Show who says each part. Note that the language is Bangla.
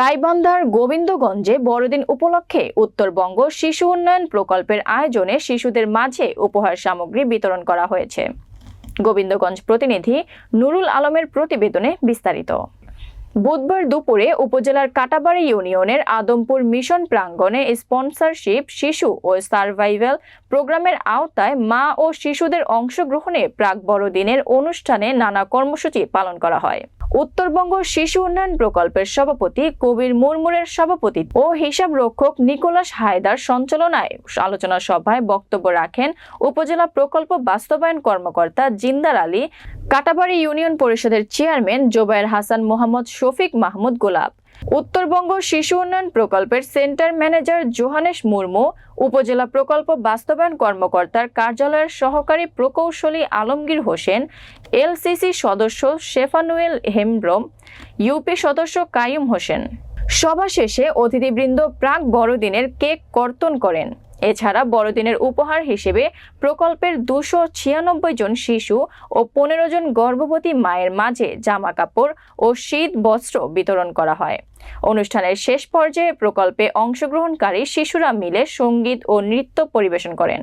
Speaker 1: গাইবান্ধার গোবিন্দগঞ্জে বড়দিন উপলক্ষে উত্তরবঙ্গ শিশু উন্নয়ন প্রকল্পের আয়োজনে শিশুদের মাঝে উপহার সামগ্রী বিতরণ করা হয়েছে। গোবিন্দগঞ্জ প্রতিনিধি নুরুল আলমের প্রতিবেদনে বিস্তারিত। বুধবার দুপুরে উপজেলার কাটাবাড়ি ইউনিয়নের আদমপুর মিশন প্রাঙ্গণে স্পন্সরশিপ, শিশু ও সার্ভাইভাল প্রোগ্রামের আওতায় মা ও শিশুদের অংশগ্রহণে প্রাক বড়দিনের অনুষ্ঠানে নানা কর্মসূচি পালন করা হয়। উত্তরবঙ্গ শিশু উন্নয়ন প্রকল্পের সভাপতি কবির মুরমুরের সভাপতি ও হিসাব রক্ষক নিকোলাস হায়দার সঞ্চালনায় আলোচনা সভায় বক্তব্য রাখেন উপজেলা প্রকল্প বাস্তবায়ন কর্মকর্তা জিন্দার আলী, কাটাবাড়ি ইউনিয়ন পরিষদের চেয়ারম্যান জোবায়ের হাসান মোহাম্মদ শফিক মাহমুদ গোলাপ। উত্তরবঙ্গ শিশু উন্নয়ন প্রকল্পের সেন্টার ম্যানেজার জোহানেশ মুর্মু, উপজেলা প্রকল্প বাস্তবায়ন কর্মকর্তার কার্যালয়ের সহকারী প্রকৌশলী আলমগীর হোসেন, এলসিসি সদস্য শেফানুয়েল হেমব্রম, ইউপি সদস্য কাইম হোসেন। সভা শেষে অতিথিবৃন্দ প্রাক বড়দিনের কেক কর্তন করেন। এছাড়া বড়দিনের উপহার হিসেবে প্রকল্পের দুশো ছিয়ানব্বই জন শিশু ও পনেরো জন গর্ভবতী মায়ের মাঝে জামা কাপড় ও শীত বস্ত্র বিতরণ করা হয়। অনুষ্ঠানের শেষ পর্যায়ে প্রকল্পে অংশগ্রহণকারী শিশুরা মিলে সংগীত ও নৃত্য পরিবেশন করেন।